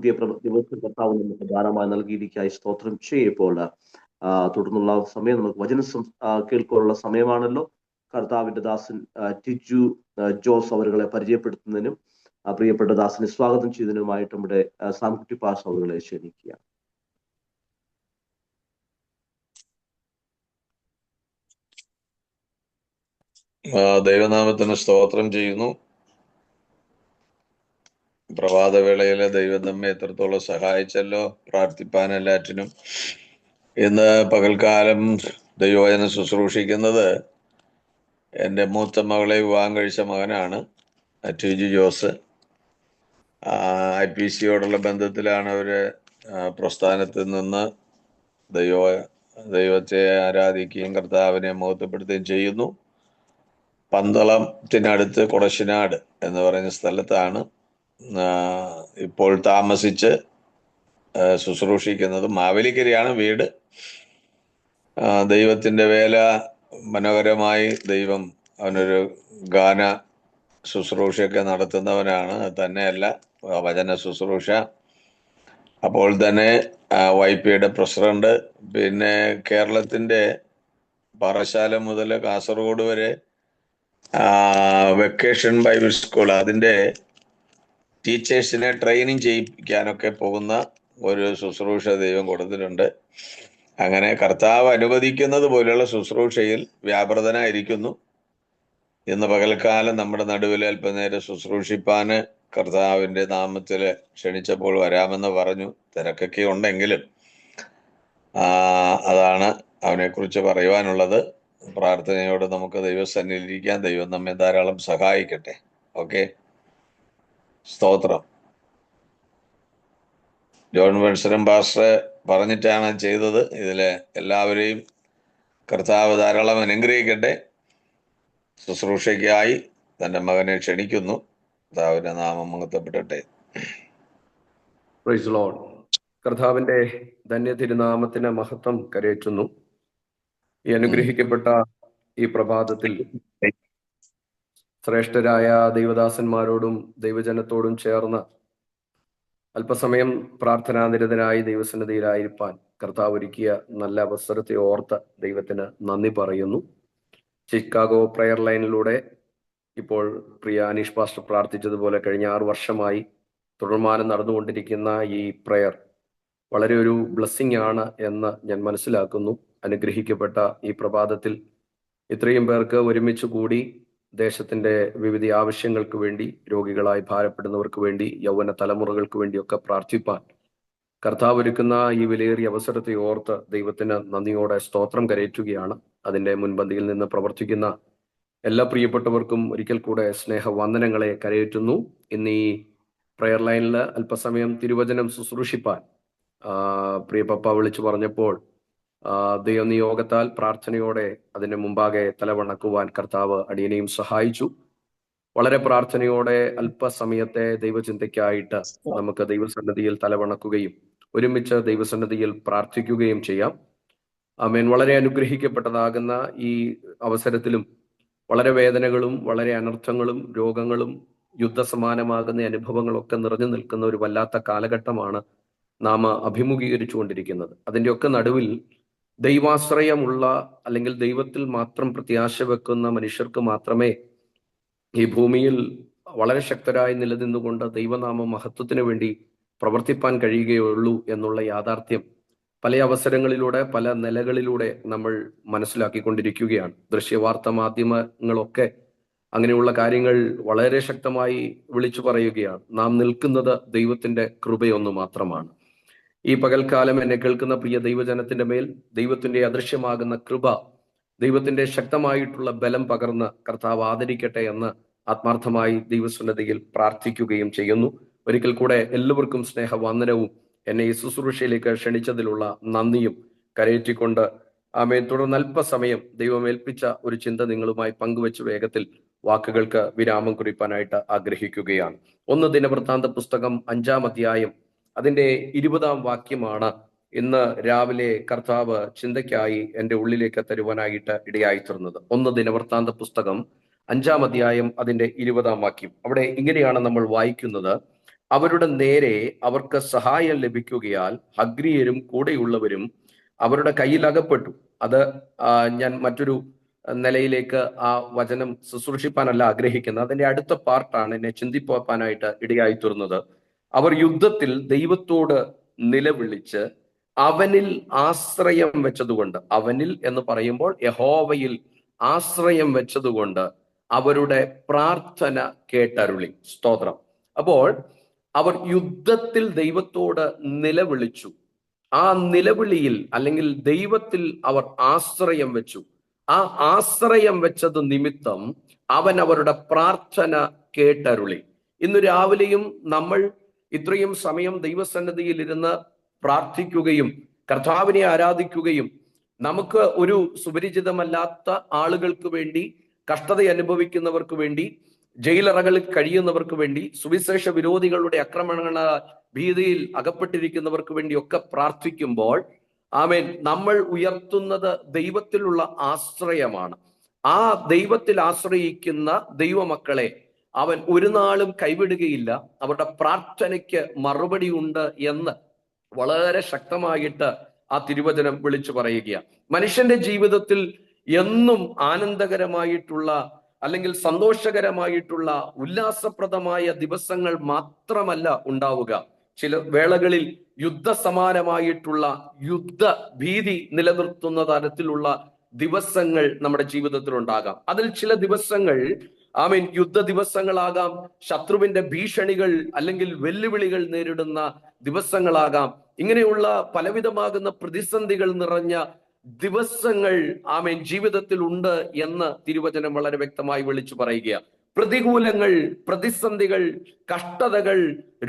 പുതിയ ദിവസം കർത്താവ് നമുക്ക് ധാരാളമായി നൽകിയിരിക്കായി സ്തോത്രം ചെയ്യപ്പോൾ തുടർന്നുള്ള സമയം നമുക്ക് വചന കേൾക്കാനുള്ള സമയമാണല്ലോ. കർത്താവിന്റെ ദാസൻ ടിജു ജോസ് അവരുകളെ പരിചയപ്പെടുത്തുന്നതിനും പ്രിയപ്പെട്ട ദാസനെ സ്വാഗതം ചെയ്തതിനുമായിട്ട് നമ്മുടെ സാംകുട്ടി പാസ് അവരുകളെ ക്ഷണിക്കുക. ദൈവനാമത്തിന് സ്തോത്രം ചെയ്യുന്നു. പ്രഭാതവേളയിലെ ദൈവം നമ്മെ എത്രത്തോളം സഹായിച്ചല്ലോ? പ്രാർത്ഥിപ്പാൻ എല്ലാറ്റിനും. ഇന്ന് പകൽക്കാലം ദൈവവചനം ശുശ്രൂഷിക്കുന്നത് എന്റെ മൂത്ത മകളെ വിവാഹം കഴിച്ച മകനാണ് ടി ജോസ്. ഐ പി സിയോടുള്ള ബന്ധത്തിലാണ് അവർ പ്രസ്ഥാനത്തിൽ നിന്ന് ദൈവ ദൈവത്തെ ആരാധിക്കുകയും കർത്താവിനെ മഹത്വപ്പെടുത്തുകയും ചെയ്യുന്നു. പന്തളത്തിനടുത്ത് കൊടശിനാട് എന്ന് പറയുന്ന സ്ഥലത്താണ് ഇപ്പോൾ താമസിച്ച് ശുശ്രൂഷിക്കുന്നത് മാവേലിക്കരയാണ് വീട്. ദൈവത്തിന്റെ വേല മനോഹരമായി ദൈവം അവനൊരു ഗാന ശുശ്രൂഷയൊക്കെ നടത്തുന്നവനാണ്. തന്നെയല്ല വചന ശുശ്രൂഷ. അപ്പോൾ തന്നെ വൈ പിയുടെ പ്രസിഡന്റ് പിന്നെ കേരളത്തിന്റെ പാറശാല മുതൽ കാസർഗോഡ് വരെ വെക്കേഷൻ ബൈബിൾ സ്കൂൾ അതിന്റെ ടീച്ചേഴ്സിനെ ട്രെയിനിങ് ചെയ്യിപ്പിക്കാനൊക്കെ പോകുന്ന ഒരു ശുശ്രൂഷ ദൈവം കൊടുത്തിട്ടുണ്ട്. അങ്ങനെ കർത്താവ് അനുവദിക്കുന്നത് പോലെയുള്ള ശുശ്രൂഷയിൽ വ്യാപൃതനായിരിക്കുന്നു. ഇന്ന് പകൽക്കാലം നമ്മുടെ നടുവിൽ അല്പനേരം ശുശ്രൂഷിപ്പാന് കർത്താവിന്റെ നാമത്തിൽ ക്ഷണിച്ചപ്പോൾ വരാമെന്ന് പറഞ്ഞു. തിരക്കൊക്കെ ഉണ്ടെങ്കിലും അതാണ് അവനെക്കുറിച്ച് പറയുവാനുള്ളത്. പ്രാർത്ഥനയോട് നമുക്ക് ദൈവസന്നിധിയിരിക്കാൻ ദൈവം നമ്മെ ധാരാളം സഹായിക്കട്ടെ. ഓക്കെ? സ്തോത്രം. ജോൺ വെൺസരം പാസ്റ്റർ പറഞ്ഞിട്ടാണ് ചെയ്തത്. ഇതിലെ എല്ലാവരെയും കർത്താവ് ധാരാളം അനുഗ്രഹിക്കട്ടെ. ശുശ്രൂഷയ്ക്കായി തന്റെ മകനെ ക്ഷണിക്കുന്നു. കർത്താവിന്റെ നാമം ലോഡ് കർത്താവിന്റെ ധന്യ തിരുനാമത്തിന് മഹത്വം കരയറ്റുന്നു ഈ അനുഗ്രഹിക്കപ്പെട്ട ഈ പ്രഭാതത്തിൽ ശ്രേഷ്ഠരായ ദൈവദാസന്മാരോടും ദൈവജനത്തോടും ചേർന്ന് അല്പസമയം പ്രാർത്ഥനാനിരതനായി ദൈവസന്നിധിയിലായിരിക്കാൻ കർത്താവ് ഒരുക്കിയ നല്ല അവസരത്തെ ഓർത്ത് ദൈവത്തിന് നന്ദി പറയുന്നു. ചിക്കാഗോ പ്രയർ ലൈനിലൂടെ ഇപ്പോൾ പ്രിയ അനീഷ് പാസ്റ്റർ പ്രാർത്ഥിച്ചതുപോലെ കഴിഞ്ഞ ആറു വർഷമായി തുടർമാനം നടന്നുകൊണ്ടിരിക്കുന്ന ഈ പ്രയർ വളരെ ഒരു ബ്ലെസ്സിങ് ആണ് എന്ന് ഞാൻ മനസ്സിലാക്കുന്നു. അനുഗ്രഹിക്കപ്പെട്ട ഈ പ്രഭാതത്തിൽ ഇത്രയും പേർക്ക് ഒരുമിച്ച് കൂടി ദേശത്തിന്റെ വിവിധ ആവശ്യങ്ങൾക്ക് വേണ്ടി രോഗികളായി ഭാരപ്പെടുന്നവർക്ക് വേണ്ടി യൗവന തലമുറകൾക്ക് വേണ്ടിയൊക്കെ പ്രാർത്ഥിപ്പാൻ. കർത്താവ് ഒരുക്കുന്ന ഈ വിലയേറിയ അവസരത്തെ ഓർത്ത് ദൈവത്തിന് നന്ദിയോടെ സ്തോത്രം കരയറ്റുകയാണ് അതിന്റെ മുൻപന്തിയിൽ നിന്ന് പ്രവർത്തിക്കുന്ന എല്ലാ പ്രിയപ്പെട്ടവർക്കും ഒരിക്കൽ കൂടെ സ്നേഹവന്ദനങ്ങളെ കരയേറ്റുന്നു ഇന്ന് ഈ പ്രയർ ലൈനിൽ അല്പസമയം തിരുവചനം ശുശ്രൂഷിപ്പാൻ പ്രിയപ്പപ്പ പ്രിയ വിളിച്ചു പറഞ്ഞപ്പോൾ ദൈവനിയോഗത്താൽ പ്രാർത്ഥനയോടെ അതിന്റെ മുമ്പാകെ തലവണക്കുവാൻ കർത്താവ് അടിയനെയും സഹായിച്ചു. വളരെ പ്രാർത്ഥനയോടെ അല്പസമയത്തെ ദൈവചിന്തയ്ക്കായിട്ട് നമുക്ക് ദൈവസന്നിധിയിൽ തലവണക്കുകയും ഒരുമിച്ച് ദൈവസന്നിധിയിൽ പ്രാർത്ഥിക്കുകയും ചെയ്യാം. ആമേൻ. വളരെ അനുഗ്രഹിക്കപ്പെട്ടതാകുന്ന ഈ അവസരത്തിലും വളരെ വേദനകളും വളരെ അനർത്ഥങ്ങളും രോഗങ്ങളും യുദ്ധസമാനമാകുന്ന അനുഭവങ്ങളൊക്കെ നിറഞ്ഞു നിൽക്കുന്ന ഒരു വല്ലാത്ത കാലഘട്ടമാണ് നാം അഭിമുഖീകരിച്ചുകൊണ്ടിരിക്കുന്നത്. അതിന്റെയൊക്കെ നടുവിൽ ദൈവാശ്രയമുള്ള അല്ലെങ്കിൽ ദൈവത്തിൽ മാത്രം പ്രത്യാശ വെക്കുന്ന മനുഷ്യർക്ക് മാത്രമേ ഈ ഭൂമിയിൽ വളരെ ശക്തരായി നിലനിന്നുകൊണ്ട് ദൈവനാമ മഹത്വത്തിന് വേണ്ടി പ്രവർത്തിപ്പാൻ കഴിയുകയുള്ളൂ എന്നുള്ള യാഥാർത്ഥ്യം പല അവസരങ്ങളിലൂടെ പല നിലകളിലൂടെ നമ്മൾ മനസ്സിലാക്കിക്കൊണ്ടിരിക്കുകയാണ്. ദൃശ്യവാർത്ത മാധ്യമങ്ങളൊക്കെ അങ്ങനെയുള്ള കാര്യങ്ങൾ വളരെ ശക്തമായി വിളിച്ചു പറയുകയാണ്. നാം നിൽക്കുന്നത് ദൈവത്തിന്റെ കൃപയൊന്നു മാത്രമാണ്. ഈ പകൽക്കാലം എന്നെ കേൾക്കുന്ന പ്രിയ ദൈവജനത്തിന്റെ മേൽ ദൈവത്തിന്റെ അദൃശ്യമാകുന്ന കൃപ ദൈവത്തിന്റെ ശക്തമായിട്ടുള്ള ബലം പകർന്ന് കർത്താവ് ആദരിക്കട്ടെ എന്ന് ആത്മാർത്ഥമായി ദൈവസുന്നതിയിൽ പ്രാർത്ഥിക്കുകയും ചെയ്യുന്നു. ഒരിക്കൽ കൂടെ എല്ലാവർക്കും സ്നേഹവന്ദനവും. എന്നെ ഈ ശുശ്രൂഷയിലേക്ക് ക്ഷണിച്ചതിലുള്ള നന്ദിയും കരയേറ്റിക്കൊണ്ട് ആമേൻ. തുടർന്ന് അല്പസമയം ദൈവമേൽപ്പിച്ച ഒരു ചിന്ത നിങ്ങളുമായി പങ്കുവെച്ച് വേഗത്തിൽ വാക്കുകൾക്ക് വിരാമം കുറിപ്പാനായിട്ട് ആഗ്രഹിക്കുകയാണ്. ഒന്ന് ദിനവൃത്താന്ത പുസ്തകം അഞ്ചാം അധ്യായം അതിന്റെ ഇരുപതാം വാക്യമാണ് ഇന്ന് രാവിലെ കർത്താവ് ചിന്തയ്ക്കായി എന്റെ ഉള്ളിലേക്ക് തരുവാനായിട്ട് ഇടയായി തീർന്നത്. ഒന്ന് ദിനവൃത്താന്ത പുസ്തകം അഞ്ചാം അധ്യായം അതിന്റെ ഇരുപതാം വാക്യം. അവിടെ ഇങ്ങനെയാണ് നമ്മൾ വായിക്കുന്നത്. അവരുടെ നേരെ അവർക്ക് സഹായം ലഭിക്കുകയാൽ അഗ്രിയരും കൂടെയുള്ളവരും അവരുടെ കയ്യിൽ അകപ്പെട്ടു. അത് ഞാൻ മറ്റൊരു നിലയിലേക്ക് ആ വചനം ശുശ്രൂഷിപ്പാനല്ല ആഗ്രഹിക്കുന്നത്. അതിന്റെ അടുത്ത പാർട്ടാണ് എന്നെ ചിന്തിപ്പാനായിട്ട് ഇടയായി തീർന്നത്. അവർ യുദ്ധത്തിൽ ദൈവത്തോട് നിലവിളിച്ച് അവനിൽ ആശ്രയം വെച്ചതുകൊണ്ട് അവനിൽ എന്ന് പറയുമ്പോൾ യഹോവയിൽ ആശ്രയം വെച്ചതുകൊണ്ട് അവരുടെ പ്രാർത്ഥന കേട്ടരുളി. സ്തോത്രം. അപ്പോൾ അവർ യുദ്ധത്തിൽ ദൈവത്തോട് നിലവിളിച്ചു. ആ നിലവിളിയിൽ അല്ലെങ്കിൽ ദൈവത്തിൽ അവർ ആശ്രയം വെച്ചു. ആ ആശ്രയം വെച്ചത് നിമിത്തം അവൻ അവരുടെ പ്രാർത്ഥന കേട്ടരുളി. ഇന്ന് രാവിലെയും നമ്മൾ ഇത്രയും സമയം ദൈവസന്നദ്ധിയിൽ ഇരുന്ന് പ്രാർത്ഥിക്കുകയും കർത്താവിനെ ആരാധിക്കുകയും നമുക്ക് ഒരു സുപരിചിതമല്ലാത്ത ആളുകൾക്ക് വേണ്ടി കഷ്ടത അനുഭവിക്കുന്നവർക്ക് വേണ്ടി ജയിലറകളിൽ കഴിയുന്നവർക്ക് വേണ്ടി സുവിശേഷ വിരോധികളുടെ ആക്രമണങ്ങളാൽ ഭീതിയിൽ അകപ്പെട്ടിരിക്കുന്നവർക്ക് വേണ്ടി ഒക്കെ പ്രാർത്ഥിക്കുമ്പോൾ ആമേൻ നമ്മൾ ഉയർത്തുന്നത് ദൈവത്തിലുള്ള ആശ്രയമാണ്. ആ ദൈവത്തിൽ ആശ്രയിക്കുന്ന ദൈവമക്കളെ അവൻ ഒരു നാളും കൈവിടുകയില്ല. അവരുടെ പ്രാർത്ഥനയ്ക്ക് മറുപടി ഉണ്ട് എന്ന് വളരെ ശക്തമായിട്ട് ആ തിരുവചനം വിളിച്ചു പറയുകയാണ്. മനുഷ്യന്റെ ജീവിതത്തിൽ എന്നും ആനന്ദകരമായിട്ടുള്ള അല്ലെങ്കിൽ സന്തോഷകരമായിട്ടുള്ള ഉല്ലാസപ്രദമായ ദിവസങ്ങൾ മാത്രമല്ല ഉണ്ടാവുക. ചില വേളകളിൽ യുദ്ധസമാനമായിട്ടുള്ള യുദ്ധ ഭീതി നിലനിർത്തുന്ന തരത്തിലുള്ള ദിവസങ്ങൾ നമ്മുടെ ജീവിതത്തിൽ ഉണ്ടാകാം അതിൽ ചില ദിവസങ്ങൾ ഐ മീൻ യുദ്ധ ദിവസങ്ങളാകാം ശത്രുവിന്റെ ഭീഷണികൾ അല്ലെങ്കിൽ വെല്ലുവിളികൾ നേരിടുന്ന ദിവസങ്ങളാകാം. ഇങ്ങനെയുള്ള പലവിധമാകുന്ന പ്രതിസന്ധികൾ നിറഞ്ഞ ദിവസങ്ങൾ ആമേൻ ജീവിതത്തിൽ ഉണ്ട് എന്ന് തിരുവചനം വളരെ വ്യക്തമായി വിളിച്ചു പറയുക പ്രതികൂലങ്ങൾ പ്രതിസന്ധികൾ കഷ്ടതകൾ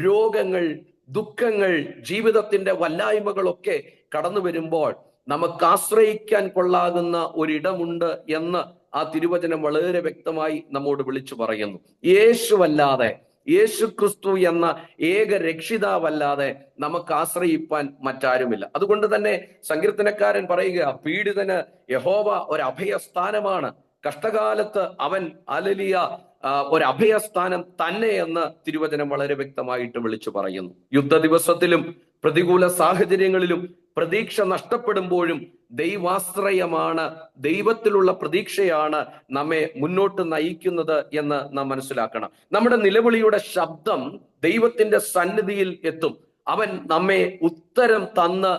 രോഗങ്ങൾ ദുഃഖങ്ങൾ ജീവിതത്തിന്റെ വല്ലായ്മകളൊക്കെ കടന്നു വരുമ്പോൾ നമുക്ക് ആശ്രയിക്കാൻ കൊള്ളാകുന്ന ഒരിടമുണ്ട് എന്ന് ആ തിരുവചനം വളരെ വ്യക്തമായി നമ്മോട് വിളിച്ചു പറയുന്നു. യേശുവല്ലാതെ യേശു ക്രിസ്തു എന്ന ഏക രക്ഷിതാവല്ലാതെ നമുക്ക് ആശ്രയിപ്പാൻ മറ്റാരുമില്ല. അതുകൊണ്ട് തന്നെ സങ്കീർത്തനക്കാരൻ പറയുക പീഡിതന് യഹോവ ഒരു അഭയസ്ഥാനമാണ് കഷ്ടകാലത്ത് അവൻ അലലിയ ഒരു അഭയസ്ഥാനം തന്നെ എന്ന് തിരുവചനം വളരെ വ്യക്തമായിട്ട് വിളിച്ചു പറയുന്നു. യുദ്ധ ദിവസത്തിലും പ്രതികൂല സാഹചര്യങ്ങളിലും പ്രതീക്ഷ നഷ്ടപ്പെടുമ്പോഴും ദൈവാശ്രയമാണ് ദൈവത്തിലുള്ള പ്രതീക്ഷയാണ് നമ്മെ മുന്നോട്ട് നയിക്കുന്നത് എന്ന് നാം മനസ്സിലാക്കണം. നമ്മുടെ നിലവിളിയുടെ ശബ്ദം ദൈവത്തിന്റെ സന്നിധിയിൽ എത്തും. അവൻ നമ്മെ ഉത്തരം തന്ന്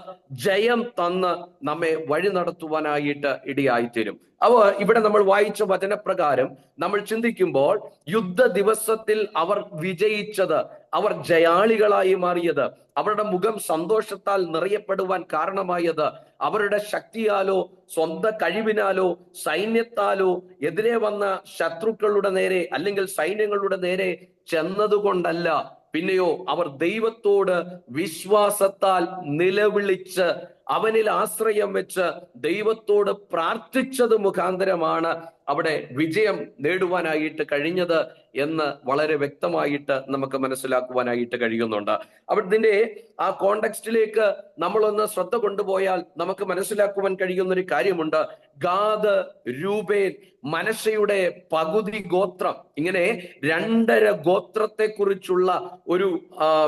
ജയം തന്ന് നമ്മെ വഴി നടത്തുവാനായിട്ട് ഇടയായിത്തീരും. അവ ഇവിടെ നമ്മൾ വായിച്ച വചനപ്രകാരം നമ്മൾ ചിന്തിക്കുമ്പോൾ യുദ്ധ ദിവസത്തിൽ അവർ വിജയിച്ചത് അവർ ജയാളികളായി മാറിയത്. അവരുടെ മുഖം സന്തോഷത്താൽ നിറയപ്പെടുവാൻ കാരണമായത്. അവരുടെ ശക്തിയാലോ സ്വന്തം കഴിവിനാലോ സൈന്യത്താലോ എതിരെ വന്ന ശത്രുക്കളുടെ നേരെ അല്ലെങ്കിൽ സൈന്യങ്ങളുടെ നേരെ ചെന്നതുകൊണ്ടല്ല. പിന്നെയോ അവർ ദൈവത്തോട് വിശ്വാസത്താൽ നിലവിളിച്ച് അവനിൽ ആശ്രയം വെച്ച് ദൈവത്തോട് പ്രാർത്ഥിച്ചത് മുഖാന്തരമാണ് അവിടെ വിജയം നേടുവാനായിട്ട് കഴിഞ്ഞത് എന്ന് വളരെ വ്യക്തമായിട്ട് നമുക്ക് മനസ്സിലാക്കുവാനായിട്ട് കഴിയുന്നുണ്ട്. അവിടുത്തെ ആ കോണ്ടെക്സ്റ്റിലേക്ക് നമ്മളൊന്ന് ശ്രദ്ധ കൊണ്ടുപോയാൽ നമുക്ക് മനസ്സിലാക്കുവാൻ കഴിയുന്ന ഒരു കാര്യമുണ്ട്. ഗാദ് രൂപേൻ മനശയുടെ പകുതി ഗോത്രം ഇങ്ങനെ രണ്ടര ഗോത്രത്തെ കുറിച്ചുള്ള ഒരു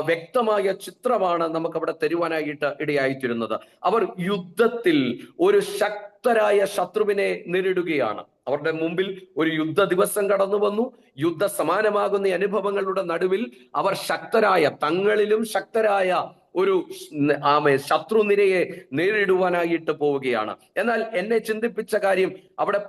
വ്യക്തമായ ചിത്രമാണ് നമുക്ക് അവിടെ തരുവാനായിട്ട് ഇടയായിത്തീരുന്നത്. അവർ യുദ്ധത്തിൽ ഒരു ശക്തരായ ശത്രുവിനെ നേരിടുകയാണ്. അവരുടെ മുമ്പിൽ ഒരു യുദ്ധ ദിവസം കടന്നു വന്നു. യുദ്ധ സമാനമാകുന്ന അനുഭവങ്ങളുടെ നടുവിൽ അവർ ശക്തരായ തങ്ങളിലും ശക്തരായ ഒരു ആമ ശത്രുനിരയെ നേരിടുവാനായിട്ട് പോവുകയാണ്. എന്നാൽ എന്നെ ചിന്തിപ്പിച്ച കാര്യം അവിടെ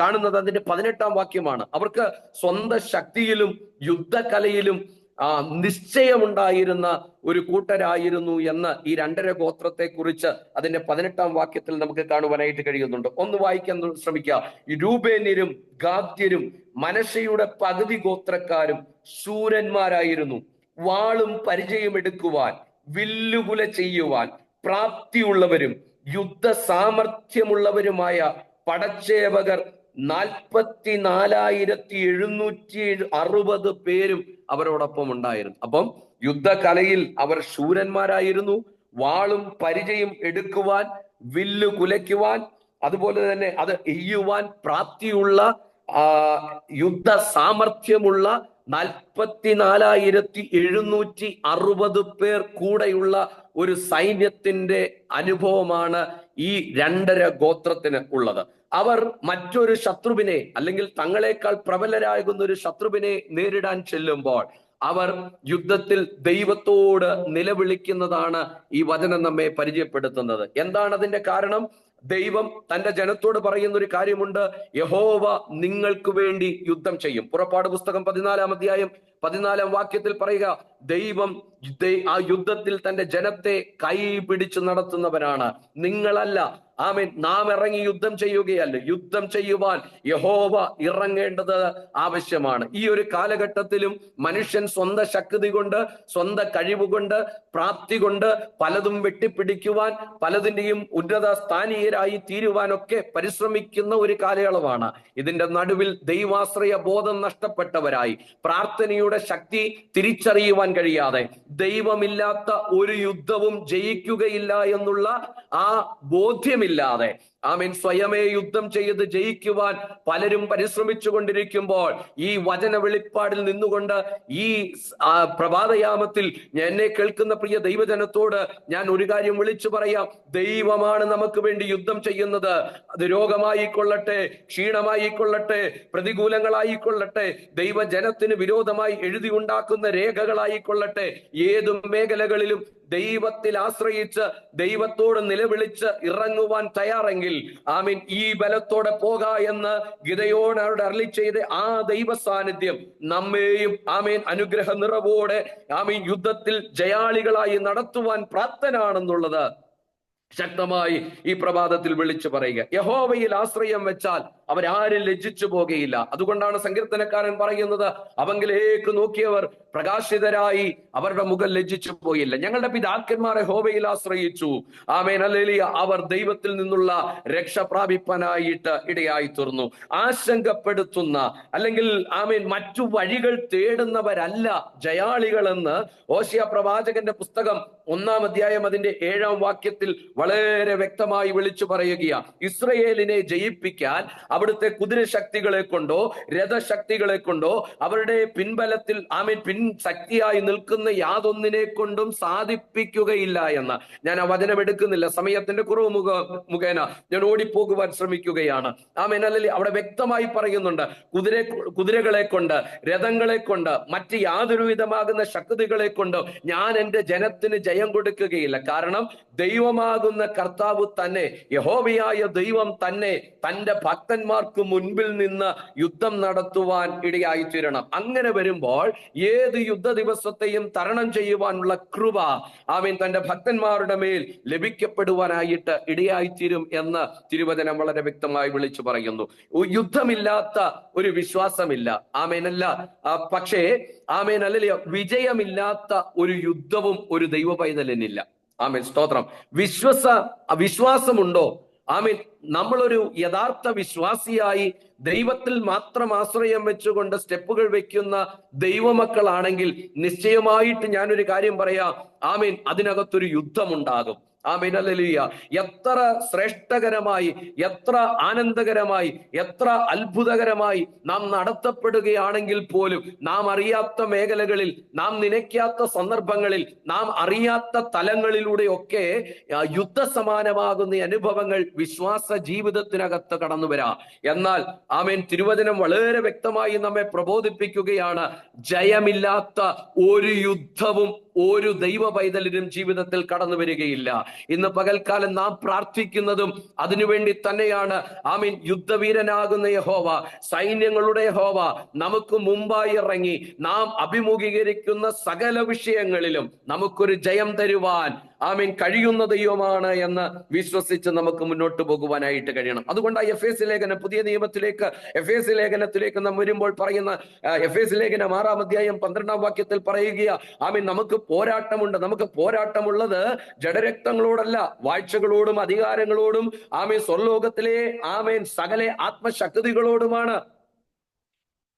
കാണുന്നത് അതിന്റെ പതിനെട്ടാം വാക്യമാണ്. അവർക്ക് സ്വന്തം ശക്തിയിലും യുദ്ധകലയിലും ആ നിശ്ചയമുണ്ടായിരുന്ന ഒരു കൂട്ടരായിരുന്നു എന്ന് ഈ രണ്ടര ഗോത്രത്തെ കുറിച്ച് അതിന്റെ പതിനെട്ടാം വാക്യത്തിൽ നമുക്ക് കാണുവാനായിട്ട് കഴിയുന്നുണ്ട്. ഒന്ന് വായിക്കാൻ ശ്രമിക്കുക. ഈ രൂപേന്യരും ഗാദ്യരും മനശയുടെ പകുതി ഗോത്രക്കാരും സൂരന്മാരായിരുന്നു വാളും പരിചയം എടുക്കുവാൻ വില്ലുകുല ചെയ്യുവാൻ പ്രാപ്തിയുള്ളവരും യുദ്ധ സാമർഥ്യമുള്ളവരുമായ പടച്ചേവകർ നാൽപ്പത്തി നാലായിരത്തി എഴുന്നൂറ്റി അറുപത് പേരും അവരോടൊപ്പം ഉണ്ടായിരുന്നു. അപ്പം യുദ്ധകലയിൽ അവർ ശൂരന്മാരായിരുന്നു. വാളും പരിചയം എടുക്കുവാൻ വില്ലു കുലയ്ക്കുവാൻ അതുപോലെ തന്നെ അത് എയ്യുവാൻ പ്രാപ്തിയുള്ള യുദ്ധ സാമർഥ്യമുള്ള നാൽപ്പത്തിനാലായിരത്തി എഴുന്നൂറ്റി അറുപത് പേർ കൂടെയുള്ള ഒരു സൈന്യത്തിന്റെ അനുഭവമാണ് ഈ രണ്ടര ഗോത്രത്തിന് ഉള്ളത്. അവർ മറ്റൊരു ശത്രുവിനെ അല്ലെങ്കിൽ തങ്ങളെക്കാൾ പ്രബലരാകുന്ന ഒരു ശത്രുവിനെ നേരിടാൻ ചെല്ലുമ്പോൾ അവർ യുദ്ധത്തിൽ ദൈവത്തോട് നിലവിളിക്കുന്നതാണ് ഈ വചനം നമ്മെ പരിചയപ്പെടുത്തുന്നത്. എന്താണ് അതിന്റെ കാരണം? ദൈവം തന്റെ ജനത്തോട് പറയുന്ന ഒരു കാര്യമുണ്ട്. യഹോവ നിങ്ങൾക്ക് വേണ്ടി യുദ്ധം ചെയ്യും. പുറപ്പാട് പുസ്തകം പതിനാലാം അധ്യായം പതിനാലാം വാക്യത്തിൽ പറയുക ദൈവം ആ യുദ്ധത്തിൽ തന്റെ ജനത്തെ കൈ പിടിച്ചു നടത്തുന്നവനാണ്. നിങ്ങളല്ല ആമേൻ നാം ഇറങ്ങി യുദ്ധം ചെയ്യുകയല്ല. യുദ്ധം ചെയ്യുവാൻ യഹോവ ഇറങ്ങേണ്ടത് ആവശ്യമാണ്. ഈ ഒരു കാലഘട്ടത്തിലും മനുഷ്യൻ സ്വന്തം ശക്തി കൊണ്ട് സ്വന്തം കഴിവുകൊണ്ട് പ്രാപ്തി കൊണ്ട് പലതും വെട്ടിപ്പിടിക്കുവാൻ പലതിന്റെയും ഉന്നത സ്ഥാനീയരായി തീരുവാനൊക്കെ പരിശ്രമിക്കുന്ന ഒരു കാലയളവാണ്. ഇതിന്റെ നടുവിൽ ദൈവാശ്രയ ബോധം നഷ്ടപ്പെട്ടവരായി. പ്രാർത്ഥനയുടെ ശക്തി തിരിച്ചറിയുവാൻ കഴിയാതെ ദൈവമില്ലാത്ത ഒരു യുദ്ധവും ജയിക്കുകയില്ല എന്നുള്ള ആ ബോധ്യമില്ലാതെ ആമീൻ സ്വയമേ യുദ്ധം ചെയ്ത് ജയിക്കുവാൻ പലരും പരിശ്രമിച്ചു കൊണ്ടിരിക്കുമ്പോൾ ഈ വചന വെളിപ്പാടിൽ നിന്നുകൊണ്ട് ഈ പ്രഭാതയാമത്തിൽ എന്നെ കേൾക്കുന്ന പ്രിയ ദൈവജനത്തോട് ഞാൻ ഒരു കാര്യം വിളിച്ചു പറയാം. ദൈവമാണ് നമുക്ക് വേണ്ടി യുദ്ധം ചെയ്യുന്നത്. അത് രോഗമായിക്കൊള്ളട്ടെ ക്ഷീണമായിക്കൊള്ളട്ടെ പ്രതികൂലങ്ങളായിക്കൊള്ളട്ടെ ദൈവജനത്തിന് വിരോധമായി എഴുതി ഉണ്ടാക്കുന്ന രേഖകളായിക്കൊള്ളട്ടെ ഏതും മേഖലകളിലും ദൈവത്തിൽ ആശ്രയിച്ച് ദൈവത്തോട് നിലവിളിച്ച് ഇറങ്ങുവാൻ തയ്യാറെങ്കിൽ ആമീൻ ഈ ബലത്തോടെ പോക എന്ന് ഗിതയോട് അരളി ചെയ്ത് ആ ദൈവ സാന്നിധ്യം നമ്മെയും ആമീൻ അനുഗ്രഹ നിറവോടെ ആമീൻ യുദ്ധത്തിൽ ജയാളികളായി നടത്തുവാൻ പ്രാപ്തനാണെന്നുള്ളത് ശക്തമായി ഈ പ്രഭാതത്തിൽ വിളിച്ചു പറയുക. യഹോവയിൽ ആശ്രയം വെച്ചാൽ അവരാരും ലജ്ജിച്ചു പോകുകയില്ല. അതുകൊണ്ടാണ് സങ്കീർത്തനക്കാരൻ പറയുന്നത് അവങ്കിലേക്ക് നോക്കിയവർ പ്രകാശിതരായി അവരുടെ മുഖം ലജ്ജിച്ചു പോയില്ല. ഞങ്ങളുടെ പിതാക്കന്മാരെ യഹോവയിൽ ആശ്രയിച്ചു. ആമേൻ. അല്ലേലിയ അവർ ദൈവത്തിൽ നിന്നുള്ള രക്ഷ പ്രാപിപ്പാനായിട്ട് ഇടയായി തീർന്നു ആശങ്കപ്പെടുത്തുന്ന അല്ലെങ്കിൽ ആമേൻ മറ്റു വഴികൾ തേടുന്നവരല്ല ജയാളികളെന്ന് ഓശിയ പ്രവാചകന്റെ പുസ്തകം ഒന്നാം അധ്യായം അതിന്റെ ഏഴാം വാക്യത്തിൽ വളരെ വ്യക്തമായി വിളിച്ചു പറയുകയാണ് ഇസ്രയേലിനെ ജയിപ്പിക്കാൻ അവിടുത്തെ കുതിരശക്തികളെ കൊണ്ടോ രഥശക്തികളെ കൊണ്ടോ അവരുടെ പിൻബലത്തിൽ ആമേൻ പിൻ ശക്തിയായി നിൽക്കുന്ന യാതൊന്നിനെ കൊണ്ടും സാധിപ്പിക്കുകയില്ല എന്ന്. ഞാൻ ആ വചനം എടുക്കുന്നില്ല. സമയത്തിന്റെ കുറവ് മുഖ മുഖേന ഞാൻ ഓടിപ്പോകുവാൻ ശ്രമിക്കുകയാണ്. ആ മേനലിൽ അവിടെ വ്യക്തമായി പറയുന്നുണ്ട്. കുതിര കുതിരകളെ കൊണ്ട് രഥങ്ങളെ കൊണ്ട് മറ്റ് യാതൊരു വിധമാകുന്ന ശക്തികളെ കൊണ്ട് ഞാൻ എന്റെ ജനത്തിന് ജയം കൊടുക്കുകയില്ല. കാരണം ദൈവമാകുന്ന കർത്താവ് തന്നെ യഹോവയായ ദൈവം തന്നെ തന്റെ ഭക്തന്മാർക്ക് മുൻപിൽ നിന്ന് യുദ്ധം നടത്തുവാൻ ഇടയായി തീരണം അങ്ങനെ വരുമ്പോൾ ഏത് യുദ്ധ ദിവസത്തെയും തരണം ചെയ്യുവാനുള്ള കൃപ ആമീൻ തന്റെ ഭക്തന്മാരുടെ മേൽ ലഭിക്കപ്പെടുവാനായിട്ട് ഇടയായിത്തീരും എന്ന് തിരുവചനം വളരെ വ്യക്തമായി വിളിച്ചു പറയുന്നു. യുദ്ധമില്ലാത്ത ഒരു വിശ്വാസമില്ല. ആമേനല്ല. പക്ഷേ ആമേൻ അല്ലല്ലോ വിജയമില്ലാത്ത ഒരു യുദ്ധവും ഒരു ദൈവ പൈതലിനില്ല ആമേൻ. സ്തോത്രം. വിശ്വസ വിശ്വാസമുണ്ടോ? ആമീൻ. നമ്മളൊരു യഥാർത്ഥ വിശ്വാസിയായി ദൈവത്തിൽ മാത്രം ആശ്രയം വെച്ചുകൊണ്ട് സ്റ്റെപ്പുകൾ വെക്കുന്ന ദൈവമക്കളാണെങ്കിൽ നിശ്ചയമായിട്ട് ഞാനൊരു കാര്യം പറയാം. ആമീൻ. അതിനകത്തൊരു യുദ്ധമുണ്ടാകും. ആമീൻ അല്ലലിയ എത്ര ശ്രേഷ്ഠകരമായി എത്ര ആനന്ദകരമായി എത്ര അത്ഭുതകരമായി നാം നടത്തപ്പെടുകയാണെങ്കിൽ പോലും നാം അറിയാത്ത മേഖലകളിൽ നാം നനയ്ക്കാത്ത സന്ദർഭങ്ങളിൽ നാം അറിയാത്ത തലങ്ങളിലൂടെയൊക്കെ യുദ്ധസമാനമാകുന്ന അനുഭവങ്ങൾ വിശ്വാസ ജീവിതത്തിനകത്ത് കടന്നു വരാം. എന്നാൽ ആമേൻ തിരുവചനം വളരെ വ്യക്തമായി നമ്മെ പ്രബോധിപ്പിക്കുകയാണ്. ജയമില്ലാത്ത ഒരു യുദ്ധവും ഒരു ദൈവ പൈതലിനും ജീവിതത്തിൽ കടന്നു വരികയില്ല. ഇന്ന് പകൽക്കാലം നാം പ്രാർത്ഥിക്കുന്നതും അതിനുവേണ്ടി തന്നെയാണ്. ആമീൻ. യുദ്ധവീരനാകുന്ന യഹോവ സൈന്യങ്ങളുടെ യഹോവ നമുക്ക് മുമ്പായി ഇറങ്ങി നാം അഭിമുഖീകരിക്കുന്ന സകല വിഷയങ്ങളിലും നമുക്കൊരു ജയം തരുവാൻ ആമീൻ കഴിയുന്ന ദൈവമാണ് എന്ന് വിശ്വസിച്ച് നമുക്ക് മുന്നോട്ട് പോകുവാനായിട്ട് കഴിയണം. അതുകൊണ്ട് ആ എഫ് എസ് ലേഖനം പുതിയ നിയമത്തിലേക്ക് എഫ് എസ് ലേഖനത്തിലേക്ക് നാം വരുമ്പോൾ പറയുന്ന എഫ് എസ് ലേഖനം ആറാം അധ്യായം പന്ത്രണ്ടാം വാക്യത്തിൽ പറയുക ആമീൻ നമുക്ക് പോരാട്ടമുണ്ട്. നമുക്ക് പോരാട്ടമുള്ളത് ജഡരക്തങ്ങളോടല്ല വാഴ്ചകളോടും അധികാരങ്ങളോടും ആമീൻ സ്വർലോകത്തിലെ ആമേൻ സകലെ ആത്മശക്തികളോടുമാണ്.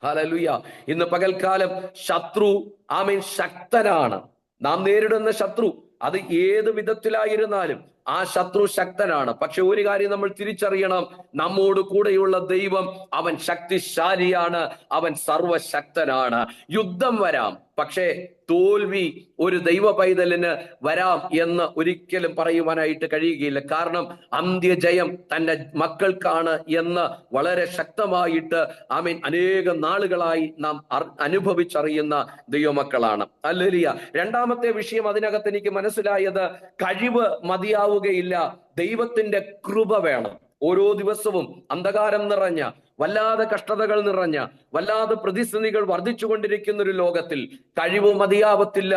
ഹലലുയ ഇന്ന് പകൽക്കാലം ശത്രു ആമീൻ ശക്തനാണ്. നാം നേരിടുന്ന ശത്രു അത് ഏത് വിധത്തിലായിരുന്നാലും ആ ശത്രു ശക്തനാണ്. പക്ഷെ ഒരു കാര്യം നമ്മൾ തിരിച്ചറിയണം. നമ്മോട് കൂടെയുള്ള ദൈവം അവൻ ശക്തിശാലിയാണ്. അവൻ സർവശക്തനാണ് യുദ്ധം വരാം. പക്ഷേ തോൽവി ഒരു ദൈവ പൈതലിന് വരാം എന്ന് ഒരിക്കലും പറയുവാനായിട്ട് കഴിയുകയില്ല. കാരണം അന്ത്യജയം തന്റെ മക്കൾക്കാണ് എന്ന് വളരെ ശക്തമായിട്ട് ആമീൻ അനേകം നാളുകളായി നാം അനുഭവിച്ചറിയുന്ന ദൈവമക്കളാണ്. അല്ലലിയ രണ്ടാമത്തെ വിഷയം അതിനകത്ത് എനിക്ക് മനസ്സിലായത് കഴിവ് മതിയാവുകയില്ല. ദൈവത്തിന്റെ കൃപ വേണം. ഓരോ ദിവസവും അന്ധകാരം നിറഞ്ഞ വല്ലാതെ കഷ്ടതകൾ നിറഞ്ഞ വല്ലാതെ പ്രതിസന്ധികൾ വർദ്ധിച്ചുകൊണ്ടിരിക്കുന്ന ഒരു ലോകത്തിൽ കഴിവ് മതിയാവത്തില്ല.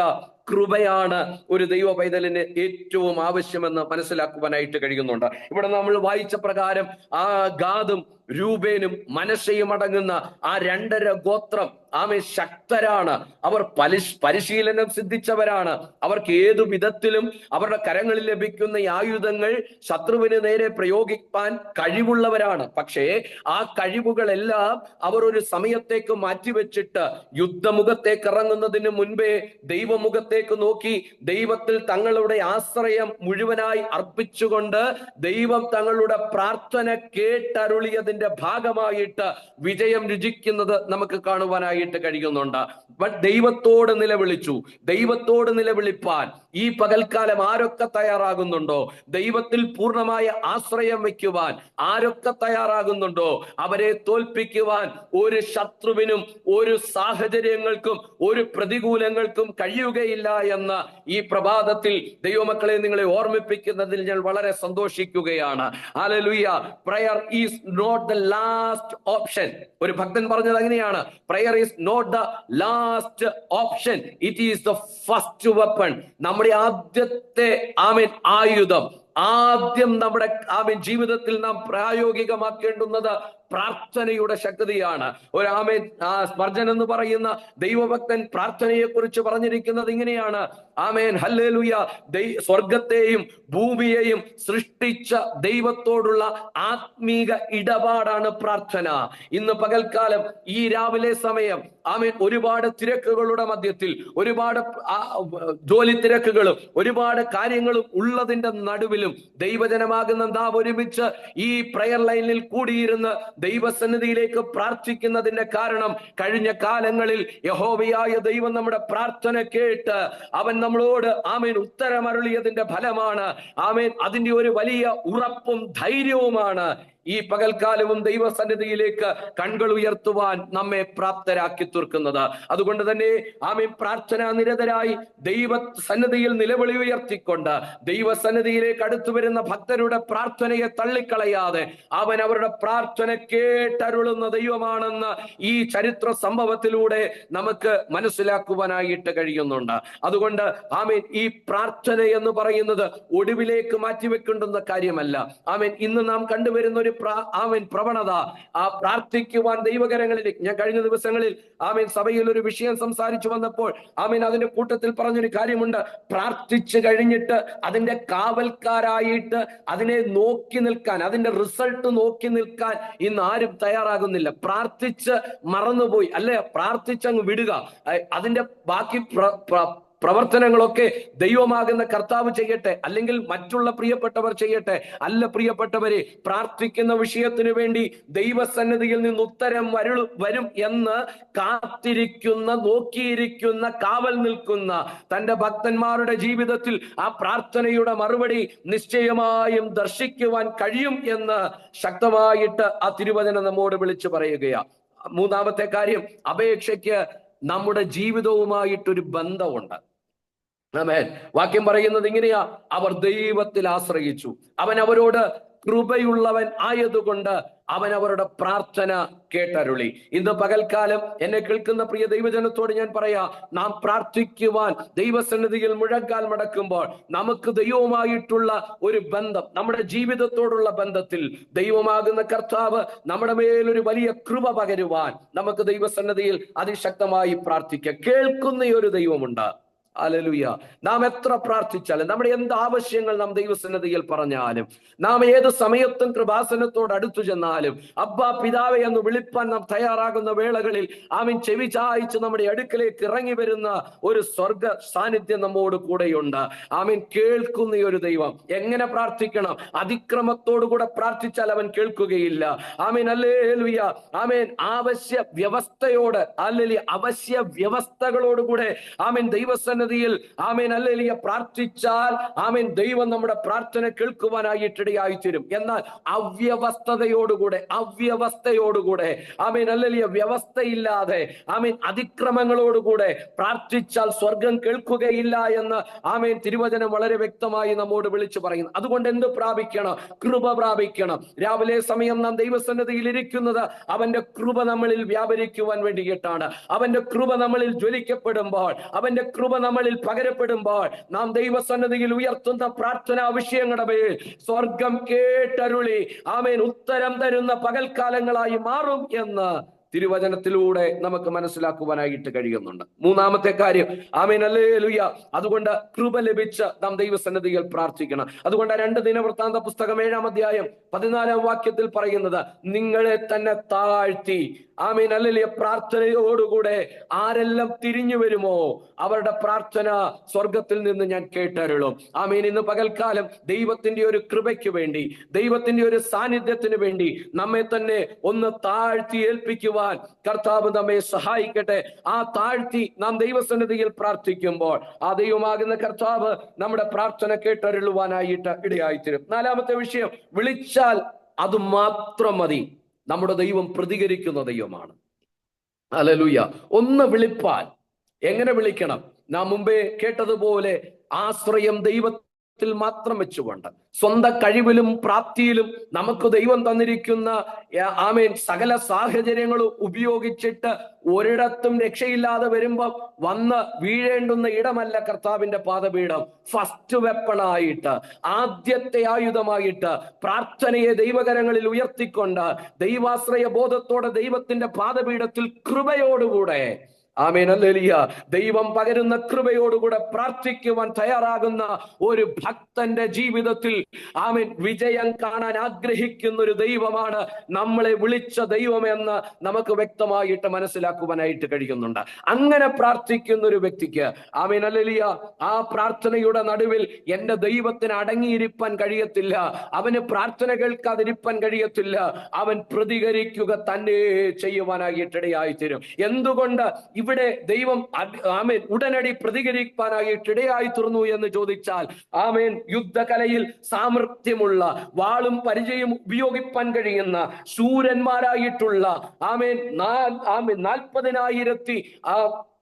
കൃപയാണ് ഒരു ദൈവ പൈതലിന് ഏറ്റവും ആവശ്യമെന്ന് മനസ്സിലാക്കുവാനായിട്ട് കഴിയുന്നുണ്ട്. ഇവിടെ നമ്മൾ വായിച്ച പ്രകാരം ആ ഗാദും രൂപേനും മനശയും അടങ്ങുന്ന ആ രണ്ടര ഗോത്രം ആമെ ശക്തരാണ്. അവർ പലിശ് പരിശീലനം സിദ്ധിച്ചവരാണ്. അവർക്ക് ഏതു വിധത്തിലും അവരുടെ കരങ്ങളിൽ ലഭിക്കുന്ന ആയുധങ്ങൾ ശത്രുവിന് നേരെ പ്രയോഗിക്കാൻ കഴിവുള്ളവരാണ്. പക്ഷേ ആ കഴിവുകളെല്ലാം അവർ ഒരു സമയത്തേക്ക് മാറ്റിവെച്ചിട്ട് യുദ്ധമുഖത്തേക്ക് ഇറങ്ങുന്നതിന് മുൻപേ ദൈവമുഖത്തേക്ക് നോക്കി ദൈവത്തിൽ തങ്ങളുടെ ആശ്രയം മുഴുവനായി അർപ്പിച്ചുകൊണ്ട് ദൈവം തങ്ങളുടെ പ്രാർത്ഥന കേട്ടരുളിയതിന്റെ ഭാഗമായിട്ട് വിജയം രുചിക്കുന്നത് നമുക്ക് കാണുവാനായിട്ട് കഴിയുന്നുണ്ട്. ദൈവത്തോട് നിലവിളിച്ചു. ദൈവത്തോട് നിലവിളിപ്പാൻ ഈ പകൽക്കാലം ആരൊക്കെ തയ്യാറാകുന്നുണ്ടോ? ദൈവത്തിൽ പൂർണമായ ആശ്രയം വയ്ക്കുവാൻ ആരൊക്കെ തയ്യാറാകുന്നുണ്ടോ? അവരെ തോൽപ്പിക്കുവാൻ ഒരു ശത്രുവിനും ഒരു സാഹചര്യങ്ങൾക്കും ഒരു പ്രതികൂലങ്ങൾക്കും കഴിയുകയില്ല എന്ന് ഈ പ്രഭാതത്തിൽ ദൈവമക്കളെ നിങ്ങളെ ഓർമ്മിപ്പിക്കുന്നതിൽ ഞാൻ വളരെ സന്തോഷിക്കുകയാണ്. Hallelujah prayer is not the last option ഒരു ഭക്തൻ പറഞ്ഞത് അങ്ങനെയാണ്. Prayer is not the last option it is the first weapon നമ്മുടെ ആദ്യത്തെ ആമിൻ ആയുധം. ആദ്യം നമ്മുടെ ആമിൻ ജീവിതത്തിൽ നാം പ്രായോഗികമാക്കേണ്ടുന്നത് പ്രാർത്ഥനയുടെ ശക്തിയാണ്. ഒരു ആമേൻ ആ സ്പർജൻ എന്ന് പറയുന്ന ദൈവഭക്തൻ പ്രാർത്ഥനയെ കുറിച്ച് പറഞ്ഞിരിക്കുന്നത് ഇങ്ങനെയാണ്. Amen hallelujah. ദൈ സ്വർഗത്തെയും ഭൂമിയെയും സൃഷ്ടിച്ച ദൈവത്തോടുള്ള ആത്മീക ഇടപാടാണ് പ്രാർത്ഥന. ഇന്ന് പകൽക്കാലം ഈ രാവിലെ സമയം ആമേൻ ഒരുപാട് തിരക്കുകളുടെ മധ്യത്തിൽ ഒരുപാട് ജോലി തിരക്കുകളും ഒരുപാട് കാര്യങ്ങളും ഉള്ളതിന്റെ നടുവിലും ദൈവജനമാകുന്ന നാം ഒരുമിച്ച് ഈ പ്രയർ ലൈനിൽ കൂടിയിരുന്ന് ദൈവസന്നിധിയിലേക്ക് പ്രാർത്ഥിക്കുന്നതിന്റെ കാരണം കഴിഞ്ഞ കാലങ്ങളിൽ യഹോവയായ ദൈവം നമ്മുടെ പ്രാർത്ഥന കേട്ട് അവൻ നമ്മളോട് ആമേൻ ഉത്തരമരുളിയതിന്റെ ഫലമാണ്. ആമേൻ അതിന്റെ ഒരു വലിയ ഉറപ്പും ധൈര്യവുമാണ്. ഈ പകൽക്കാലവും ദൈവസന്നിധിയിലേക്ക് കൺകൾ ഉയർത്തുവാൻ നമ്മെ പ്രാപ്തരാക്കി തീർക്കുന്നത്. അതുകൊണ്ട് തന്നെ ആമി പ്രാർത്ഥന നിരതരായി ദൈവ സന്നിധിയിൽ നിലവിളി ഉയർത്തിക്കൊണ്ട് ദൈവസന്നിധിയിലേക്ക് അടുത്തു വരുന്ന ഭക്തരുടെ പ്രാർത്ഥനയെ തള്ളിക്കളയാതെ അവൻ അവരുടെ പ്രാർത്ഥന കേട്ടരുളുന്ന ദൈവമാണെന്ന് ഈ ചരിത്ര സംഭവത്തിലൂടെ നമുക്ക് മനസ്സിലാക്കുവാനായിട്ട് കഴിയുന്നുണ്ട്. അതുകൊണ്ട് ആമേൻ ഈ പ്രാർത്ഥന എന്ന് പറയുന്നത് ഒടുവിലേക്ക് മാറ്റിവെക്കേണ്ടുന്ന കാര്യമല്ല. ആമീൻ ഇന്ന് നാം കണ്ടുവരുന്ന ഒരു ആമേൻ പ്രവണത. ആ പ്രാർത്ഥിക്കുവാൻ ദൈവകരങ്ങളിലേക്ക് ഞാൻ കഴിഞ്ഞ ദിവസങ്ങളിൽ ആമേൻ സഭയിൽ ഒരു വിഷയം സംസാരിച്ചു വന്നപ്പോൾ ആമേൻ അതിന്റെ കൂട്ടത്തിൽ പറഞ്ഞൊരു കാര്യമുണ്ട്. പ്രാർത്ഥിച്ചു കഴിഞ്ഞിട്ട് അതിന്റെ കാവൽക്കാരായിട്ട് അതിനെ നോക്കി നിൽക്കാൻ അതിന്റെ റിസൾട്ട് നോക്കി നിൽക്കാൻ ഇന്ന് ആരും തയ്യാറാകുന്നില്ല. പ്രാർത്ഥിച്ച് മറന്നുപോയി അല്ലെ? പ്രാർത്ഥിച്ചങ്ങ് വിടുക. അതിന്റെ ബാക്കി പ്രവർത്തനങ്ങളൊക്കെ ദൈവമാകുന്ന കർത്താവ് ചെയ്യട്ടെ അല്ലെങ്കിൽ മറ്റുള്ള പ്രിയപ്പെട്ടവർ ചെയ്യട്ടെ. അല്ല പ്രിയപ്പെട്ടവരെ പ്രാർത്ഥിക്കുന്ന വിഷയത്തിനു വേണ്ടി ദൈവസന്നിധിയിൽ നിന്ന് ഉത്തരം വരു വരും എന്ന് കാത്തിരിക്കുന്ന നോക്കിയിരിക്കുന്ന കാവൽ നിൽക്കുന്ന തന്റെ ഭക്തന്മാരുടെ ജീവിതത്തിൽ ആ പ്രാർത്ഥനയുടെ മറുപടി നിശ്ചയമായും ദർശിക്കുവാൻ കഴിയും എന്ന് ശക്തമായിട്ട് ആ തിരുവചന നമ്മോട് വിളിച്ചു പറയുകയാ. മൂന്നാമത്തെ കാര്യം അപേക്ഷയ്ക്ക് നമ്മുടെ ജീവിതവുമായിട്ടൊരു ബന്ധമുണ്ട്. ആമേൻ. വാക്യം പറയുന്നത് ഇങ്ങനെയാ. അവർ ദൈവത്തിൽ ആശ്രയിച്ചു. അവൻ അവരോട് കൃപയുള്ളവൻ ആയതുകൊണ്ട് അവൻ അവരുടെ പ്രാർത്ഥന കേട്ടരുളി. ഇന്ന് പകൽക്കാലം എന്നെ കേൾക്കുന്ന പ്രിയ ദൈവജനത്തോട് ഞാൻ പറയാ നാം പ്രാർത്ഥിക്കുവാൻ ദൈവസന്നിധിയിൽ മുഴക്കാൽ മടക്കുമ്പോൾ നമുക്ക് ദൈവവുമായിട്ടുള്ള ഒരു ബന്ധം നമ്മുടെ ജീവിതത്തോടുള്ള ബന്ധത്തിൽ ദൈവമാകുന്ന കർത്താവ് നമ്മുടെ മേലൊരു വലിയ കൃപ പകരുവാൻ നമുക്ക് ദൈവസന്നിധിയിൽ അതിശക്തമായി പ്രാർത്ഥിക്കാം. കേൾക്കുന്ന ഒരു ദൈവമുണ്ട്. അലലുയ നാം എത്ര പ്രാർത്ഥിച്ചാലും നമ്മുടെ എന്ത് ആവശ്യങ്ങൾ നാം ദൈവസന്നതിയിൽ പറഞ്ഞാലും നാം ഏത് സമയത്തും കൃപാസനത്തോട് അടുത്തു ചെന്നാലും അബ്ബാ പിതാവെ എന്ന് വിളിപ്പാൻ നാം തയ്യാറാകുന്ന വേളകളിൽ ആമിൻ ചെവി ചായച്ച് നമ്മുടെ അടുക്കലേക്ക് ഇറങ്ങി വരുന്ന ഒരു സ്വർഗ സാന്നിധ്യം നമ്മോട് കൂടെയുണ്ട്. ആമിൻ കേൾക്കുന്ന ഒരു ദൈവം എങ്ങനെ പ്രാർത്ഥിക്കണം? അതിക്രമത്തോടുകൂടെ പ്രാർത്ഥിച്ചാൽ അവൻ കേൾക്കുകയില്ല. ആമീൻ അല്ലേ ആമീൻ ആവശ്യ വ്യവസ്ഥയോട് അല്ലെങ്കിൽ അവശ്യ വ്യവസ്ഥകളോടുകൂടെ ആമേൻ ദൈവസന്നതിയിൽ ആമേൻ അല്ലേലിയ പ്രാർത്ഥിച്ചാൽ ആമേൻ ദൈവം നമ്മുടെ പ്രാർത്ഥന കേൾക്കുവാനായിട്ടിടയായി തീരും എന്നാൽ അവ്യവസ്ഥതയോടുകൂടെ അവ്യവസ്ഥയോടുകൂടെ ആമേൻ അല്ലേലിയ വ്യവസ്ഥയില്ലാതെ ആമേൻ അതിക്രമങ്ങളോടുകൂടെ പ്രാർത്ഥിച്ചാൽ സ്വർഗം കേൾക്കുകയില്ല എന്ന് ആമേൻ തിരുവചനം വളരെ വ്യക്തമായി നമ്മോട് വിളിച്ചു പറയുന്നു. അതുകൊണ്ട് എന്ത് പ്രാപിക്കണം? കൃപ പ്രാപിക്കണം. രാവിലെ സമയം നാം ദൈവസന്നതിയിൽ ഇരിക്കുന്നത് അവന്റെ കൃപ നമ്മളിൽ വ്യാപരിക്കുവാൻ വേണ്ടിയിട്ടാണ്. അവന്റെ കൃപ നമ്മളിൽ ജ്വലിക്കപ്പെടുമ്പോൾ അവന്റെ കൃപ നമ്മളിൽ പകരപ്പെടുമ്പോൾ നാം ദൈവസന്നതിയിൽ ഉയർത്തുന്ന പ്രാർത്ഥനാ വിഷയങ്ങളുടെ മേൽ സ്വർഗം കേട്ടരുളി. ആമേൻ. ഉത്തരം തരുന്ന പകൽക്കാലങ്ങളായി മാറും എന്ന് തിരുവചനത്തിലൂടെ നമുക്ക് മനസ്സിലാക്കുവാനായിട്ട് കഴിയുന്നുണ്ട്. മൂന്നാമത്തെ കാര്യം ആമേൻ അല്ലേ ലുയ അതുകൊണ്ട് കൃപ ലഭിച്ച നാം ദൈവസന്നതിയിൽ പ്രാർത്ഥിക്കണം. അതുകൊണ്ട് രണ്ട് ദിനവൃത്താന്ത പുസ്തകം ഏഴാം അധ്യായം പതിനാലാം വാക്യത്തിൽ പറയുന്നത് നിങ്ങളെ തന്നെ താഴ്ത്തി ആമീൻ. അല്ലെ പ്രാർത്ഥനയോടുകൂടെ ആരെല്ലാം തിരിഞ്ഞു വരുമോ? അവരുടെ പ്രാർത്ഥന സ്വർഗത്തിൽ നിന്ന് ഞാൻ കേട്ടരുളും. ആമീൻ. ഇന്ന് പകൽക്കാലം ദൈവത്തിന്റെ ഒരു കൃപയ്ക്ക് വേണ്ടി ദൈവത്തിന്റെ ഒരു സാന്നിധ്യത്തിന് വേണ്ടി നമ്മെ തന്നെ ഒന്ന് താഴ്ത്തി ഏൽപ്പിക്കുവാൻ കർത്താവ് നമ്മെ സഹായിക്കട്ടെ. ആ താഴ്ത്തി നാം ദൈവസന്നിധിയിൽ പ്രാർത്ഥിക്കുമ്പോൾ ആ ദൈവമാകുന്ന കർത്താവ് നമ്മുടെ പ്രാർത്ഥന കേട്ടരുളുവാനായിട്ട് ഇടയായിത്തരും. നാലാമത്തെ വിഷയം വിളിച്ചാൽ അത് മാത്രം മതി. നമ്മുടെ ദൈവം പ്രതികരിക്കുന്ന ദൈവമാണ്. അലലുയ ഒന്ന് വിളിപ്പാൽ എങ്ങനെ വിളിക്കണം? നാം മുമ്പേ കേട്ടതുപോലെ ആശ്രയം ദൈവത്തിൽ മാത്രം വെച്ചുകൊണ്ട് സ്വന്തം കഴിവിലും പ്രാപ്തിയിലും നമുക്ക് ദൈവം തന്നിരിക്കുന്ന ആമേൻ സകല സാഹചര്യങ്ങളും ഉപയോഗിച്ചിട്ട് ഒരിടത്തും രക്ഷയില്ലാതെ വരുമ്പോൾ വന്ന് വീഴേണ്ടുന്ന ഇടമല്ല കർത്താവിന്റെ പാദപീഠം. ഫസ്റ്റ് വെപ്പണായിട്ട് ആദ്യത്തെ ആയുധമായിട്ട് പ്രാർത്ഥനയെ ദൈവകരങ്ങളിൽ ഉയർത്തിക്കൊണ്ട് ദൈവാശ്രയ ബോധത്തോടെ ദൈവത്തിന്റെ പാദപീഠത്തിൽ കൃപയോടുകൂടെ ആമേൻ അല്ലേലിയ ദൈവം പകരുന്ന കൃപയോടുകൂടെ പ്രാർത്ഥിക്കുവാൻ തയ്യാറാകുന്ന ഒരു ഭക്തന്റെ ജീവിതത്തിൽ ആമേൻ വിജയം കാണാൻ ആഗ്രഹിക്കുന്ന ഒരു ദൈവമാണ് നമ്മളെ വിളിച്ച ദൈവമെന്ന് നമുക്ക് വ്യക്തമായിട്ട് മനസ്സിലാക്കുവാനായിട്ട് കഴിയുന്നുണ്ട്. അങ്ങനെ പ്രാർത്ഥിക്കുന്ന ഒരു വ്യക്തിക്ക് ആമേൻ അല്ലേലിയ ആ പ്രാർത്ഥനയുടെ നടുവിൽ എന്റെ ദൈവത്തിന് അടങ്ങിയിരിപ്പാൻ കഴിയത്തില്ല. അവന് പ്രാർത്ഥന കേൾക്കാതിരിക്കാൻ കഴിയത്തില്ല. അവൻ പ്രതികരിക്കുക തന്നെ ചെയ്യുവാനായിട്ടിടയായി തീരും എന്തുകൊണ്ട് ഇവിടെ ദൈവം ആമേൻ. ഉടനടി പ്രതികരിക്കാനായിട്ട് ഇടയായി തീർന്നു എന്ന് ചോദിച്ചാൽ ആമേൻ യുദ്ധകലയിൽ സാമർഥ്യമുള്ള വാളും പരിചയം ഉപയോഗിപ്പാൻ കഴിയുന്ന ശൂരന്മാരായിട്ടുള്ള ആമേൻ നാൽപ്പതിനായിരത്തി ആ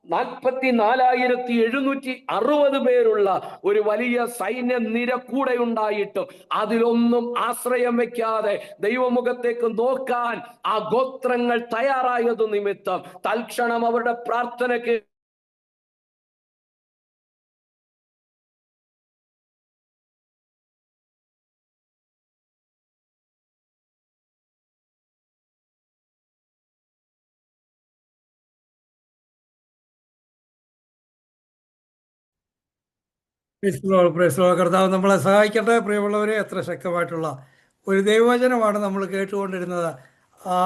നാൽപ്പത്തി നാലായിരത്തി എഴുന്നൂറ്റി അറുപത് പേരുള്ള ഒരു വലിയ സൈന്യ നിര കൂടെ ഉണ്ടായിട്ടും അതിലൊന്നും ആശ്രയം വെക്കാതെ ദൈവമുഖത്തേക്ക് നോക്കാൻ ആ ഗോത്രങ്ങൾ തയ്യാറായത് നിമിത്തം തൽക്ഷണം അവരുടെ പ്രാർത്ഥനയ്ക്ക് കർത്താവ് നമ്മളെ സഹായിക്കട്ടെ. പ്രിയമുള്ളവരെ എത്ര ശക്തമായിട്ടുള്ള ഒരു ദൈവവചനമാണ് നമ്മൾ കേട്ടുകൊണ്ടിരുന്നത്. ആ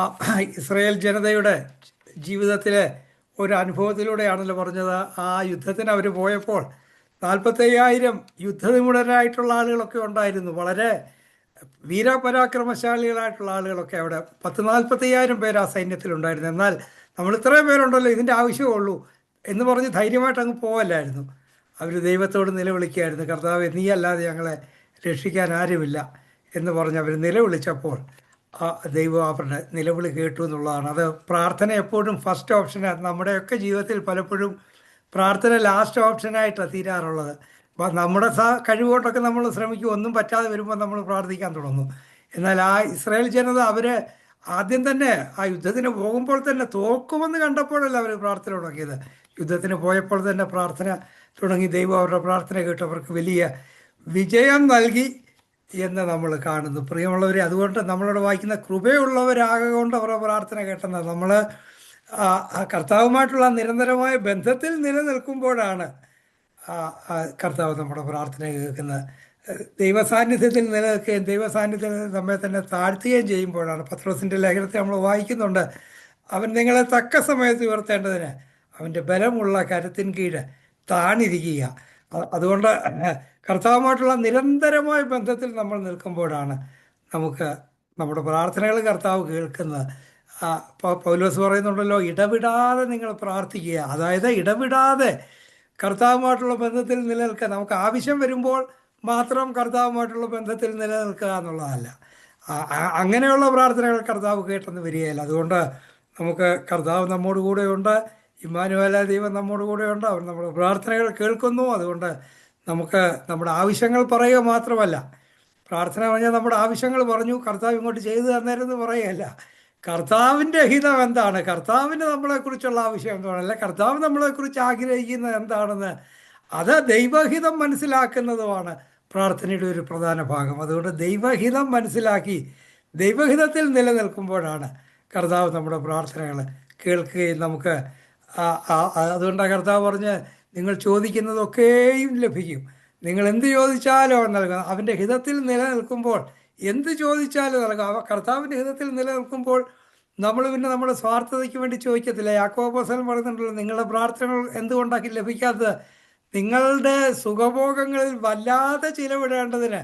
ഇസ്രയേൽ ജനതയുടെ ജീവിതത്തിലെ ഒരു അനുഭവത്തിലൂടെയാണല്ലോ പറഞ്ഞത്. ആ യുദ്ധത്തിന് അവർ പോയപ്പോൾ നാൽപ്പത്തയ്യായിരം യുദ്ധനിമുടരായിട്ടുള്ള ആളുകളൊക്കെ ഉണ്ടായിരുന്നു. വളരെ വീരപരാക്രമശാലികളായിട്ടുള്ള ആളുകളൊക്കെ അവിടെ. പത്ത് നാൽപ്പത്തയ്യായിരം പേര് ആ സൈന്യത്തിലുണ്ടായിരുന്നു. എന്നാൽ നമ്മൾ ഇത്രയും പേരുണ്ടല്ലോ ഇതിന്റെ ആവശ്യമേ ഉള്ളൂ എന്ന് പറഞ്ഞ് ധൈര്യമായിട്ട് അങ്ങ് പോവല്ലായിരുന്നു. അവർ ദൈവത്തോട് നിലവിളിക്കുകയായിരുന്നു കർത്താവ് നീ അല്ലാതെ ഞങ്ങളെ രക്ഷിക്കാൻ ആരുമില്ല എന്ന് പറഞ്ഞ് അവർ നിലവിളിച്ചപ്പോൾ ആ ദൈവം അവരുടെ നിലവിളി കേട്ടു എന്നുള്ളതാണ്. അത് പ്രാർത്ഥന എപ്പോഴും ഫസ്റ്റ് ഓപ്ഷനാണ് നമ്മുടെയൊക്കെ ജീവിതത്തിൽ പലപ്പോഴും പ്രാർത്ഥന ലാസ്റ്റ് ഓപ്ഷനായിട്ടാണ് തീരാറുള്ളത്. അപ്പം നമ്മുടെ സ കഴിവുകൊണ്ടൊക്കെ നമ്മൾ ശ്രമിക്കും. ഒന്നും പറ്റാതെ വരുമ്പോൾ നമ്മൾ പ്രാർത്ഥിക്കാൻ തുടങ്ങും. എന്നാൽ ആ ഇസ്രായേൽ ജനത അവർ ആദ്യം തന്നെ ആ യുദ്ധത്തിന് പോകുമ്പോൾ തന്നെ തോക്കുമെന്ന് കണ്ടപ്പോഴല്ല അവർ പ്രാർത്ഥന തുടങ്ങിയത്. യുദ്ധത്തിന് പോയപ്പോൾ തന്നെ പ്രാർത്ഥന തുടങ്ങി ദൈവം അവരുടെ പ്രാർത്ഥന കേട്ടവർക്ക് വലിയ വിജയം നൽകി എന്ന് നമ്മൾ കാണുന്നു. പ്രിയമുള്ളവരെ അതുകൊണ്ട് നമ്മളോട് വായിക്കുന്ന കൃപയുള്ളവരാകെ കൊണ്ട് അവരുടെ പ്രാർത്ഥന കേട്ടെന്ന് നമ്മൾ കർത്താവുമായിട്ടുള്ള നിരന്തരമായ ബന്ധത്തിൽ നിലനിൽക്കുമ്പോഴാണ് കർത്താവ് നമ്മുടെ പ്രാർത്ഥന കേൾക്കുന്നത്. ദൈവസാന്നിധ്യത്തിൽ നിലനിൽക്കുകയും ദൈവസാന്നിധ്യത്തിൽ നമ്മെ തന്നെ താഴ്ത്തുകയും ചെയ്യുമ്പോഴാണ്. പത്രോസിന്റെ ലേഖനത്തെ നമ്മൾ വായിക്കുന്നുണ്ട് അവൻ നിങ്ങളെ തക്ക സമയത്ത് ഉയർത്തേണ്ടതിന് അവന്റെ ബലമുള്ള കരത്തിൻ കീഴ് താണിരിക്കുക. അതുകൊണ്ട് കർത്താവുമായിട്ടുള്ള നിരന്തരമായ ബന്ധത്തിൽ നമ്മൾ നിൽക്കുമ്പോഴാണ് നമുക്ക് നമ്മുടെ പ്രാർത്ഥനകൾ കർത്താവ് കേൾക്കുന്നത്. പൗലോസ് പറയുന്നുണ്ടല്ലോ ഇടവിടാതെ നിങ്ങൾ പ്രാർത്ഥിക്കുക. അതായത് ഇടവിടാതെ കർത്താവുമായിട്ടുള്ള ബന്ധത്തിൽ നിലനിൽക്കുക. നമുക്ക് ആവശ്യം വരുമ്പോൾ മാത്രം കർത്താവുമായിട്ടുള്ള ബന്ധത്തിൽ നിലനിൽക്കുക എന്നുള്ളതല്ല. അങ്ങനെയുള്ള പ്രാർത്ഥനകൾ കർത്താവ് കേട്ടെന്ന് വരികയില്ല. അതുകൊണ്ട് നമുക്ക് കർത്താവ് നമ്മോട് കൂടെയുണ്ട് ഇമ്മാനുവേല ദൈവം നമ്മോട് കൂടെ ഉണ്ട്. അവർ നമ്മുടെ പ്രാർത്ഥനകൾ കേൾക്കുന്നു. അതുകൊണ്ട് നമുക്ക് നമ്മുടെ ആവശ്യങ്ങൾ പറയുക മാത്രമല്ല. പ്രാർത്ഥന പറഞ്ഞാൽ നമ്മുടെ ആവശ്യങ്ങൾ പറഞ്ഞു. കർത്താവ് ഇങ്ങോട്ട് ചെയ്തു തന്നേരെന്ന് പറയുകയല്ല. കർത്താവിന്റെ ഹിതം എന്താണ്? കർത്താവിന് നമ്മളെക്കുറിച്ചുള്ള ആവശ്യം എന്താണ്? അല്ലെ കർത്താവ് നമ്മളെക്കുറിച്ച് ആഗ്രഹിക്കുന്നത് എന്താണെന്ന്? അത് ദൈവഹിതം മനസ്സിലാക്കുന്നതുമാണ് പ്രാർത്ഥനയുടെ ഒരു പ്രധാന ഭാഗം. അതുകൊണ്ട് ദൈവഹിതം മനസ്സിലാക്കി ദൈവഹിതത്തിൽ നിലനിൽക്കുമ്പോഴാണ് കർത്താവ് നമ്മുടെ പ്രാർത്ഥനകൾ കേൾക്കുകയും നമുക്ക് അതുകൊണ്ടാണ് കർത്താവ് പറഞ്ഞ് നിങ്ങൾ ചോദിക്കുന്നതൊക്കെയും ലഭിക്കും. നിങ്ങൾ എന്ത് ചോദിച്ചാലും അവൻ നൽകും. അവന്റെ ഹിതത്തിൽ നിലനിൽക്കുമ്പോൾ എന്ത് ചോദിച്ചാലും നൽകും. അവ കർത്താവിന്റെ ഹിതത്തിൽ നിലനിൽക്കുമ്പോൾ നമ്മൾ പിന്നെ നമ്മുടെ സ്വാർത്ഥതയ്ക്ക് വേണ്ടി ചോദിക്കത്തില്ല. യാക്കോബോസൻ പറയുന്നുണ്ടല്ലോ നിങ്ങളുടെ പ്രാർത്ഥനകൾ എന്തുകൊണ്ടാക്കി ലഭിക്കാത്തത്? നിങ്ങളുടെ സുഖഭോഗങ്ങളിൽ വല്ലാതെ ചിലവിടേണ്ടതിന്